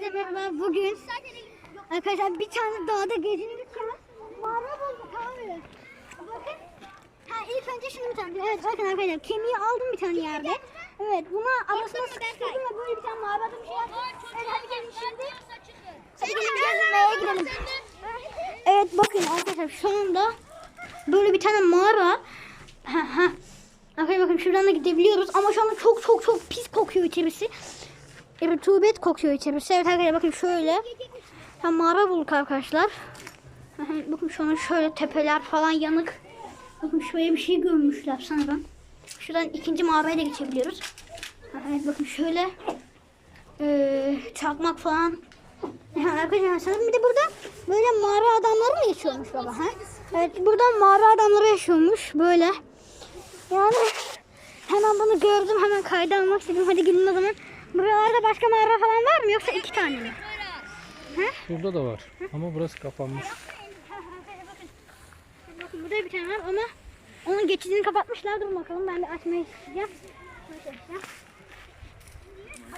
Hepinize merhaba. Bugün arkadaşlar bir tane dağda gezinirken mağara bulduk abi. Bakın. Ha ilk önce şunu bir tane. Evet bakın arkadaşlar kemiği aldım bir tane yerde. Evet buna arasına sıkıştırdım ve böyle bir tane mağarada bir şey yaptım. Evet hadi gelin şimdi. Hadi gelin gezmeye gidelim. Evet bakın arkadaşlar şu anda böyle bir tane mağara. Ha ha. Arkadaşlar bakın şuradan da gidebiliyoruz ama şu anda çok çok çok pis kokuyor içerisi. Rutubet kokuyor içerisi. Evet arkadaşlar bakın şöyle. Ha, mağara bulduk arkadaşlar. Bakın şu an şöyle tepeler falan yanık. Bakın şöyle bir şey görmüşler sanırım. Şuradan ikinci mağaraya da geçebiliyoruz. Evet bakın şöyle. Ee, çakmak falan. Arkadaşlar sanırım bir de burada böyle mağara adamları mı yaşıyormuş baba? Ha? Evet burada mağara adamları yaşıyormuş böyle. Yani hemen bunu gördüm hemen kayda almak istedim. Hadi gelin o zaman. Buralarda başka mağara falan var mı yoksa iki tane mi? Şurada da var ama burası kapanmış. Bakın burada bir tane var ama onun geçidini kapatmışlar. Dur bakalım ben de açmayı isteyeceğim.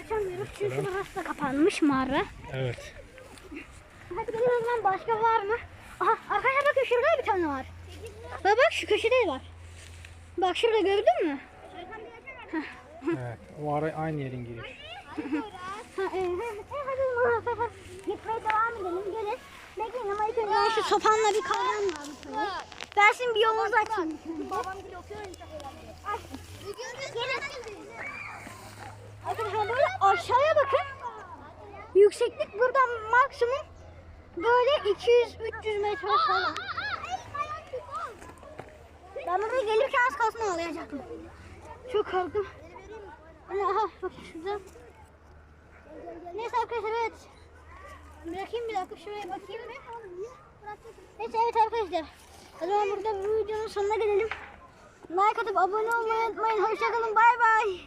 Açamıyoruz çünkü burası da kapanmış mağara. Evet. Hadi gelin o zaman başka var mı? Aha arkadaşlar bakın şurada bir tane var. Bak bak şu köşede var. Bak şurada gördün mü? Evet. O ara aynı yerin girişi. Ha, e, e, gitmeye devam edelim. Gelin. Bekleyin ama ilk önce ben şu sopanla bir kavram var. Ben şimdi bir yolunuzu açayım. Babam gibi okuyor Gelin. Arkadaşlar böyle aşağıya bakın. Yükseklik buradan maksimum böyle 200-300 metre falan. Ben buraya gelirken az kalsın ağlayacaktım. Çok korktum. Aha bak şurada. Neyse arkadaşlar evet. Bırakayım bir dakika şuraya bakayım bir. Neyse evet arkadaşlar. O zaman burada bu videonun sonuna gelelim. Like atıp abone olmayı unutmayın. Hoşçakalın. Bay bay.